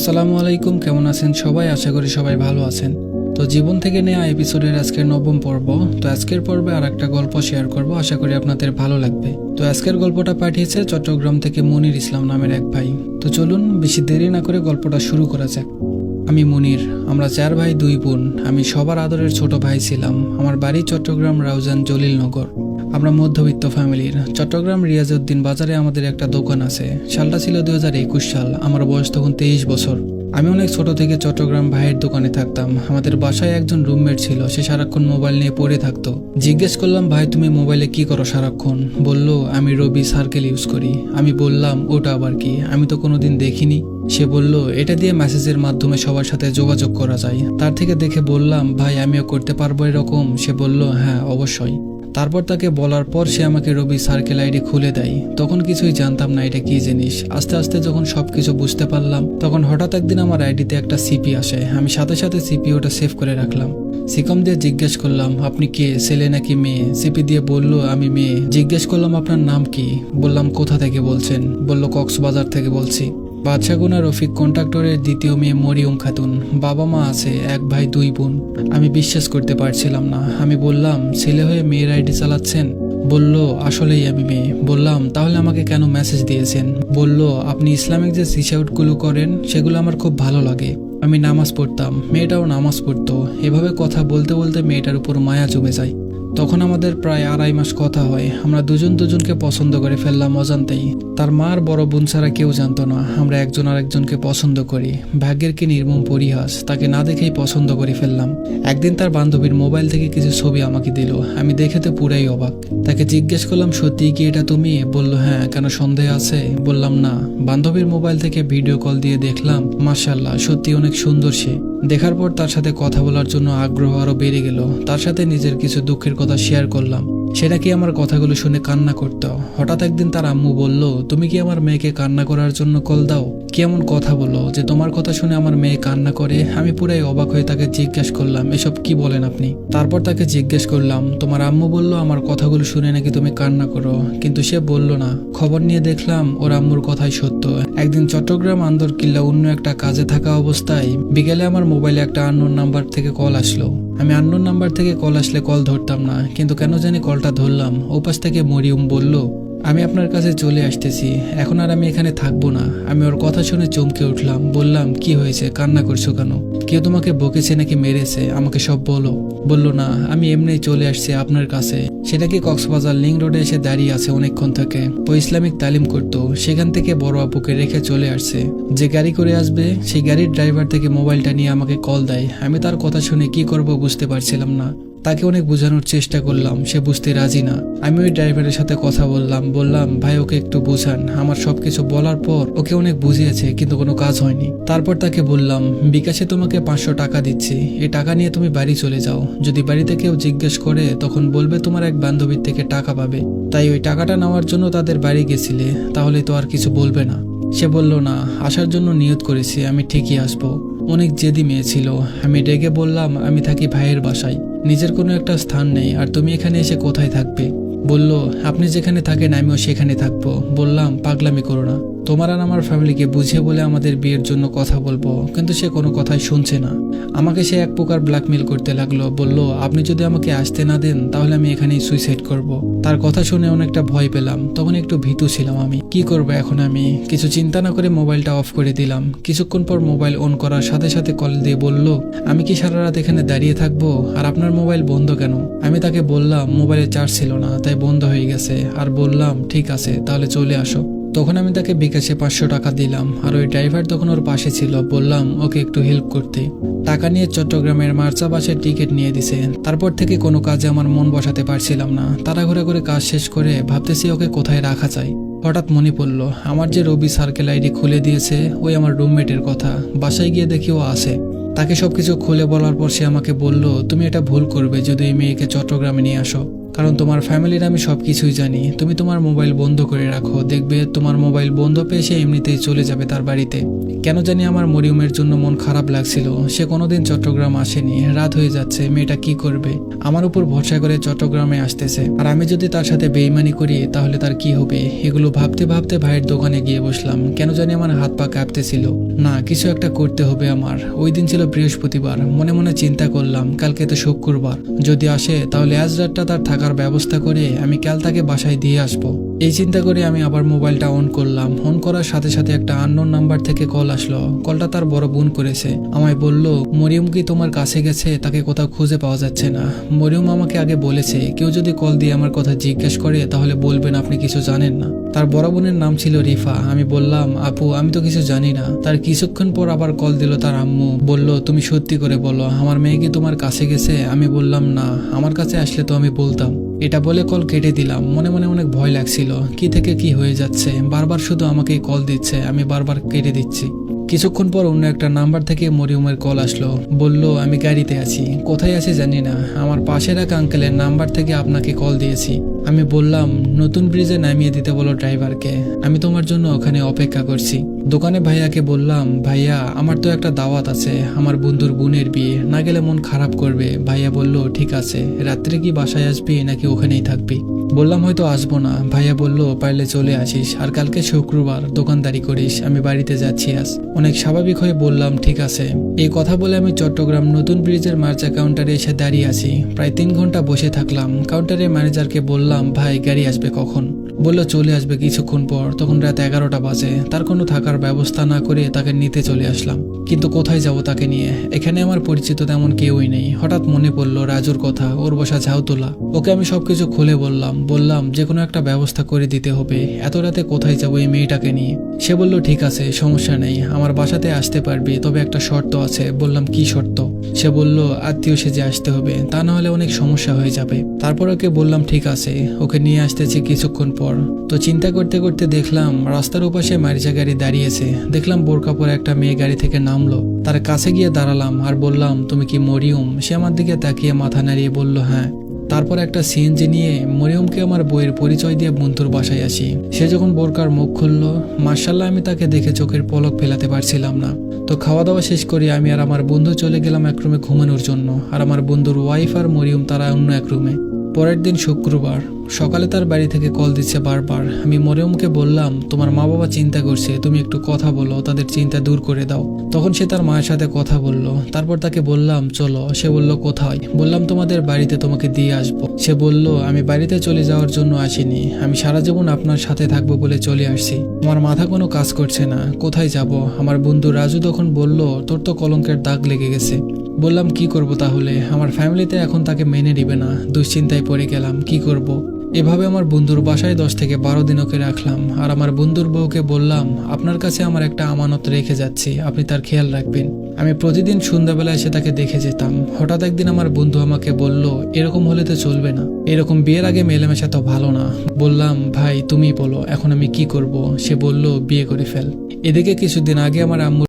আসসালামু আলাইকুম, কেমন আছেন সবাই? আশা করি সবাই ভালো আছেন। তো জীবন থেকে নেওয়া এপিসোডের আজকের নবম পর্ব, তো আজকের পর্বে আর একটা গল্প শেয়ার করব, আশা করি আপনাদের ভালো লাগবে। তো আজকের গল্পটা পাঠিয়েছে চট্টগ্রাম থেকে মনির ইসলাম নামের এক ভাই। তো চলুন, বেশি দেরি না করে গল্পটা শুরু করা যাক। আমি মনির, আমরা চার ভাই, দুই বোন। আমি সবার আদরের ছোট ভাই ছিলাম। আমার বাড়ি চট্টগ্রাম রাউজান জলিলনগর। আমরা মধ্যবিত্ত ফ্যামিলির। চট্টগ্রাম রিয়াজউদ্দিন বাজারে আমাদের একটা দোকান আছে। সালটা ছিল দু হাজার একুশ সাল। আমার বয়স তখন তেইশ বছর। আমি অনেক ছোট থেকে চট্টগ্রাম ভাইয়ের দোকানে থাকতাম। আমাদের বাসায় একজন রুমমেট ছিল। সে সারাক্ষণ মোবাইল নিয়ে পড়ে থাকতো। জিজ্ঞেস করলাম, ভাই, তুমি মোবাইলে কি করো সারাক্ষণ? বলল, আমি রবি সার্কেল ইউজ করি। আমি বললাম, ওটা আবার কি? আমি তো কোনোদিন দেখিনি। সে বলল, এটা দিয়ে মেসেজের মাধ্যমে সবার সাথে যোগাযোগ করা যায়। তার থেকে দেখে বললাম, ভাই, আমিও করতে পারব এরকম। সে বলল হ্যাঁ অবশ্যই। তারপর তাকে বলার পর সে আমাকে রবি সার্কেল আইডি খুলে দেয়। তখন কিছুই জানতাম না এটা কি জিনিস। আস্তে আস্তে যখন সব কিছু বুঝতে পারলাম, তখন হঠাৎ একদিন আমার আইডিতে একটা সিপি আসে। আমি সাথে সাথে সিপি ওটা সেভ করে রাখলাম। সিকম দিয়ে জিজ্ঞেস করলাম, আপনি কে? ছেলে নাকি মেয়ে? সিপি দিয়ে বলল, আমি মেয়ে। জিজ্ঞেস করলাম, আপনার নাম কি? বললাম, কোথা থেকে বলছেন? বলল, কক্সবাজার থেকে বলছি। বাদশাগুনা রফিক কন্ট্রাক্টরের দ্বিতীয় মেয়ে মরিয়ম খাতুন। বাবা মা আছে, এক ভাই, দুই বোন। আমি বিশ্বাস করতে পারছিলাম না। আমি বললাম, ছেলে হয়ে মেয়ের আইডি চালাচ্ছেন? বলল, আসলেই আমি মেয়ে। বললাম, তাহলে আমাকে কেন মেসেজ দিয়েছেন? বলল, আপনি ইসলামিক যে সিস আউটগুলো করেন, সেগুলো আমার খুব ভালো লাগে। আমি নামাজ পড়তাম। মেয়েটাও নামাজ পড়তো। এভাবে কথা বলতে বলতে মেয়েটার উপর মায়া জমে যায়। তখন আমাদের প্রায় আড়াই মাস কথা হয়। আমরা দুজন দুজনকে পছন্দ করে ফেললাম অজান্তেই। তার মার বড় বোন ছাড়া কেউ জানতো না, আমরা একজন আরেকজনকে পছন্দ করি। ভাগ্যের কি নির্মম পরিহাস, তাকে না দেখেই পছন্দ করে ফেললাম। একদিন তার বান্ধবীর মোবাইল থেকে কিছু ছবি আমাকে দিল। আমি দেখে তো পুরাই অবাক। তাকে জিজ্ঞেস করলাম, সত্যি কি এটা তুমি? বলল হ্যাঁ কেন সন্দেহ আছে? বললাম, না। বান্ধবীর মোবাইল থেকে ভিডিও কল দিয়ে দেখলাম মার্শাল্লাহ সত্যি অনেক সুন্দর সে। দেখার পর তার সাথে কথা বলার জন্য আগ্রহ আরও বেড়ে গেল। তার সাথে নিজের কিছু দুঃখের কথা শেয়ার করলাম। সেটা কি আমার কথাগুলো শুনে কান্না করত? হঠাৎ একদিন তার আম্মু বলল, তুমি কি আমার মেয়েকে কান্না করার জন্য কল দাও? কি এমন কথা বলো যে তোমার কথা শুনে আমার মেয়ে কান্না করে? আমি পুরাই অবাক হয়ে তাকে জিজ্ঞেস করলাম, এসব কি বলেন আপনি? তারপর তাকে জিজ্ঞেস করলাম, তোমার আম্মু বলল আমার কথাগুলো শুনে নাকি তুমি কান্না করো? কিন্তু সে বলল না। খবর নিয়ে দেখলাম ওর আম্মুর কথাই সত্য। একদিন চট্টগ্রাম আন্দর কিল্লা অন্য একটা কাজে থাকা অবস্থায় বিকেলে আমার মোবাইলে একটা আননোন নাম্বার থেকে কল আসলো। আমি আননোন নাম্বার থেকে কল আসলে কল ধরতাম না, কিন্তু কেন জানি কলটা ধরলাম। ওপাশ থেকে মরিয়ম বলল আমি আপনার কাছে চলে আসতেছি। এখন আর আমি এখানে থাকব না। আমি ওর কথা শুনে চমকে উঠলাম। বললাম, কি হয়েছে? কান্না করছ কেন? কেউ তোমাকে বকেছে নাকি মেরেছে? আমাকে সব বলো। বলল, না, আমি এমনি চলে আসছি আপনার কাছে। সেটা কি কক্সবাজার লিং রোডে এসে দাঁড়িয়ে আছে অনেকক্ষণ থেকে। ও ইসলামিক তালিম করত। সেখান থেকে বড় আপুকে রেখে চলে আসছে। যে গাড়ি করে আসবে, সেই গাড়ির ড্রাইভার থেকে মোবাইলটা নিয়ে আমাকে কল দেয়। আমি তার কথা শুনে কি করব বুঝতে পারছিলাম না। তাকে অনেক বোঝানোর চেষ্টা করলাম, সে বুঝতে রাজি না। আমি ওই ড্রাইভারের সাথে কথা বললাম বললাম, ভাই, ওকে একটু বোঝান, আমার সবকিছু বলার পর ওকে অনেক বুঝিয়েছে, কিন্তু কোনো কাজ হয়নি। তারপর তাকে বললাম, বিকাশে তোমাকে পাঁচশো টাকা দিচ্ছি এই টাকা নিয়ে তুমি বাড়ি চলে যাও। যদি বাড়িতে কেউ জিজ্ঞেস করে, তখন বলবে তোমার এক বান্ধবীর থেকে টাকা পাবে। তাই ওই টাকাটা নেওয়ার জন্য তাদের বাড়ি গেছিলে, তাহলে তো আর কিছু বলবে না। সে বলল, না, আসার জন্য নিয়ত করেছি, আমি ঠিকই আসব। অনেক জেদি মেয়ে ছিল। আমি ডেকে বললাম, আমি থাকি ভাইয়ের বাসায়। নিজের কোনো একটা স্থান নেই, আর তুমি এখানে এসে কোথায় থাকবে? বলল, আপনি যেখানে থাকেন, আমিও সেখানে থাকব। বললাম, পাগলামি করো না। তোমার আর আমার ফ্যামিলিকে বুঝিয়ে বলে আমাদের বিয়ের জন্য কথা বলব, কিন্তু সে কোনো কথাই শুনছে না। আমাকে সে এক প্রকার ব্ল্যাকমেল করতে লাগল, বলল, আপনি যদি আমাকে আসতে না দেন, তাহলে আমি এখানেই সুইসাইড করব। তার কথা শুনে অনেকটা ভয় পেলাম, তখন একটু ভীতু ছিলাম আমি। কি করব এখন আমি? কিছু চিন্তা না করে মোবাইলটা অফ করে দিলাম। কিছুক্ষণ পর মোবাইল অন করার সাথে সাথে কল দিয়ে বলল, আমি কি সারা রাত এখানে দাঁড়িয়ে থাকব? আর আপনার মোবাইল বন্ধ কেন? আমি তাকে বললাম মোবাইলে চার্জ ছিল না, তাই বন্ধ হয়ে গেছে। আর বললাম, ঠিক আছে, তাহলে চলে আসো। তখন আমি তাকে বিকাশে পাঁচশো টাকা দিলাম, আর ওই ড্রাইভার তখন ওর পাশে ছিল, বললাম, ওকে একটু হেল্প করতে। টাকা নিয়ে চট্টগ্রামের মার্চা বাসের টিকিট নিয়ে দিছে। তারপর থেকে কোনো কাজে আমার মন বসাতে পারছিলাম না। তাড়াহুড়া করে কাজ শেষ করে ভাবতেছি ওকে কোথায় রাখা যায়। হঠাৎ মনে পড়ল, আমার যে রবি সার্কেল আইডি খুলে দিয়েছে, ওই আমার রুমমেটের কথা। বাসায় গিয়ে দেখি ও আসে তাকে সবকিছু খুলে বলার পর সে আমাকে বলল, তুমি এটা ভুল করবে যদি এই মেয়েকে চট্টগ্রামে নিয়ে আসো। কারণ তোমার ফ্যামিলির আমি সব কিছুই জানি। তুমি তোমার মোবাইল বন্ধ করে রাখো। দেখবে তোমার মোবাইল বন্ধ পেয়ে সে এমনিতেই চলে যাবে তার বাড়িতে। কেন জানি আমার মরিয়মের জন্য মন খারাপ লাগছিল। সে কোনোদিন চট্টগ্রাম আসেনি। রাত হয়ে যাচ্ছে। মেয়েটা কি করবে? আমার উপর ভরসা করে চট্টগ্রামে আসতেছে। আর আমি যদি তার সাথে বেইমানি করি, তাহলে তার কি হবে? এগুলো ভাবতে ভাবতে ভাইয়ের দোকানে গিয়ে বসলাম। কেন জানি আমার হাত পা কাঁপতেছিল। না, কিছু একটা করতে হবে আমার। ওই দিন ছিল বৃহস্পতিবার। মনে মনে চিন্তা করলাম, কালকে তো শুক্রবার। যদি আসে, তাহলে আজ রাতটা তার থাকার ব্যবস্থা করে আমি কাল তাকে বাসায় দিয়ে আসব। এই চিন্তা করে আমি আবার মোবাইলটা অন করলাম। অন করার সাথে সাথে একটা আননোন নাম্বার থেকে কল আসলো। কলটা তার বড় বোন করেছে। আমায় বলল, মরিয়ম কি তোমার কাছে গেছে? তাকে কোথাও খুঁজে পাওয়া যাচ্ছে না। মরিয়ম আমাকে আগে বলেছে, কেউ যদি কল দিয়ে আমার কথা জিজ্ঞেস করে, তাহলে বলবেন আপনি কিছু জানেন না। তার বড় বোনের নাম ছিল রিফা। আমি বললাম, আপু, আমি তো কিছু জানি না। তার কিছুক্ষণ পর আবার কল দিল তার আম্মু। বলল, তুমি সত্যি করে বলো, আমার মেয়ে কি তোমার কাছে গেছে? আমি বললাম, না, আমার কাছে আসলে তো আমি বলতাম। এটা বলে কল কেটে দিলাম। মনে মনে অনেক ভয় লাগছিল। কি থেকে কি হয়ে যাচ্ছে? বারবার শুধু আমাকে কল দিচ্ছে। আমি বারবার কেটে দিচ্ছি। কিছুক্ষণ পর অন্য একটা নাম্বার থেকে মরিয়মের কল আসলো। বলল, আমি গাড়িতে আছি। কোথায় আছি জানি না। আমার পাশের এক আঙ্কেলের নাম্বার থেকে আপনাকে কল দিয়েছি। আমি বললাম, নতুন ব্রিজে নামিয়ে দিতে বলো ড্রাইভারকে আমি তোমার জন্য ওখানে অপেক্ষা করছি। দোকানে ভাইয়াকে বললাম, ভাইয়া, আমার তো একটা দাওয়াত আছে, আমার বন্ধুর বোনের বিয়ে। না গেলে মন খারাপ করবে। ভাইয়া বলল, ঠিক আছে, রাত্রে কি বাসায় আসবি নাকি ওখানেই থাকবি? বললাম, হয়তো আসব না। ভাইয়া বলল, পারলে চলে আসিস। আর কালকে শুক্রবার দোকানদারি করিস। আমি বাড়িতে যাচ্ছি আজ। অনেক স্বাভাবিক হয়ে বললাম, ঠিক আছে। এই কথা বলে আমি চট্টগ্রাম নতুন ব্রিজের মার্চা কাউন্টারে এসে দাঁড়িয়ে আছি। প্রায় তিন ঘণ্টা বসে থাকলাম। কাউন্টারের ম্যানেজারকে বললাম ভাই, গাড়ি আসবে কখন? বলল, চলে আসবে কিছুক্ষণ পর। তখন রাত এগারোটা বাজে। তার কোনো থাকার ব্যবস্থা না করে তাকে নিতে চলে আসলাম। কিন্তু কোথায় যাব তাকে নিয়ে? এখানে আমার পরিচিত তেমন কেউই নেই। হঠাৎ মনে পড়ল রাজুর কথা, ওর বসা ঝাউতোলা। ওকে আমি সবকিছু খুলে বললাম। বললাম, যে কোনো একটা ব্যবস্থা করে দিতে হবে। এত রাতে কোথায় যাব এই মেয়েটাকে নিয়ে? সে বলল, ঠিক আছে, সমস্যা নেই। আমার বাসাতে আসতে পারবি, তবে একটা শর্ত আছে। বললাম, কি শর্ত? সে বলল, আত্মীয় সেজে আসতে হবে, তা না হলে অনেক সমস্যা হয়ে যাবে। তারপর ওকে বললাম, ঠিক আছে, ওকে নিয়ে আসতেছি কিছুক্ষণ পর। তো চিন্তা করতে করতে দেখলাম, রাস্তার ওপাশে মারিচা গাড়ি দাঁড়িয়েছে। দেখলাম বোরকা পরে একটা মেয়ে গাড়ি থেকে নামলো। তার কাছে গিয়ে দাঁড়ালাম আর বললাম, তুমি কি মরিয়ম? সে আমার দিকে তাকিয়ে মাথা নাড়িয়ে বলল হ্যাঁ। তারপর একটা সিএনজি নিয়ে মরিয়মকে আমার বইয়ের পরিচয় দিয়ে বন্ধুর বাসায় আসি। সে যখন বোরকার মুখ খুললো মার্শাল্লাহ আমি তাকে দেখে চোখের পলক ফেলাতে পারছিলাম না। তো খাওয়া দাওয়া শেষ করে, আমি আর আমার বন্ধু চলে গেলাম এক রুমে ঘুমানোর জন্য। আর আমার বন্ধুর ওয়াইফ আর মরিয়ম তারা অন্য এক রুমে। পরের দিন শুক্রবার। সকালে তার বাড়ি থেকে কল দিচ্ছে বারবার। আমি মরিয়মকে বললাম, তোমার মা বাবা চিন্তা করছে, তুমি একটু কথা বলো, তাদের চিন্তা দূর করে দাও। তখন সে তার মায়ের সাথে কথা বলল। তারপর তাকে বললাম, চলো। সে বলল, কোথায়? বললাম, তোমাদের বাড়িতে তোমাকে দিয়ে আসব। সে বলল, আমি বাড়িতে চলে যাওয়ার জন্য আসিনি। আমি সারা জীবন আপনার সাথে থাকব বলে চলে আসছি। আমার মাথা কোনো কাজ করছে না। কোথায় যাব? আমার বন্ধু রাজু তখন বলল, তোর তো কলঙ্কের দাগ লেগে গেছে। বললাম, কি করব তাহলে? আমার ফ্যামিলিতে এখন তাকে মেনে নিবে না। দুশ্চিন্তায় পড়ে গেলাম। কি করব। এভাবে আমার বন্ধুর বাসায় দশ থেকে বারো দিন ওকে রাখলাম। আর আমার বন্ধুর বউকে বললাম, আপনার কাছে আমার একটা আমানত রেখে যাচ্ছি, আপনি তার খেয়াল রাখবেন। আমি প্রতিদিন সন্ধ্যাবেলা এসে তাকে দেখে যেতাম। হঠাৎ একদিন আমার বন্ধু আমাকে বলল, এরকম হলে তো চলবে না। এরকম বিয়ের আগে মেলামেশা তো ভালো না। বললাম, ভাই, তুমি বলো, এখন আমি কি করব? সে বলল, বিয়ে করে ফেল। এদিকে কিছুদিন আগে আমার আম্মু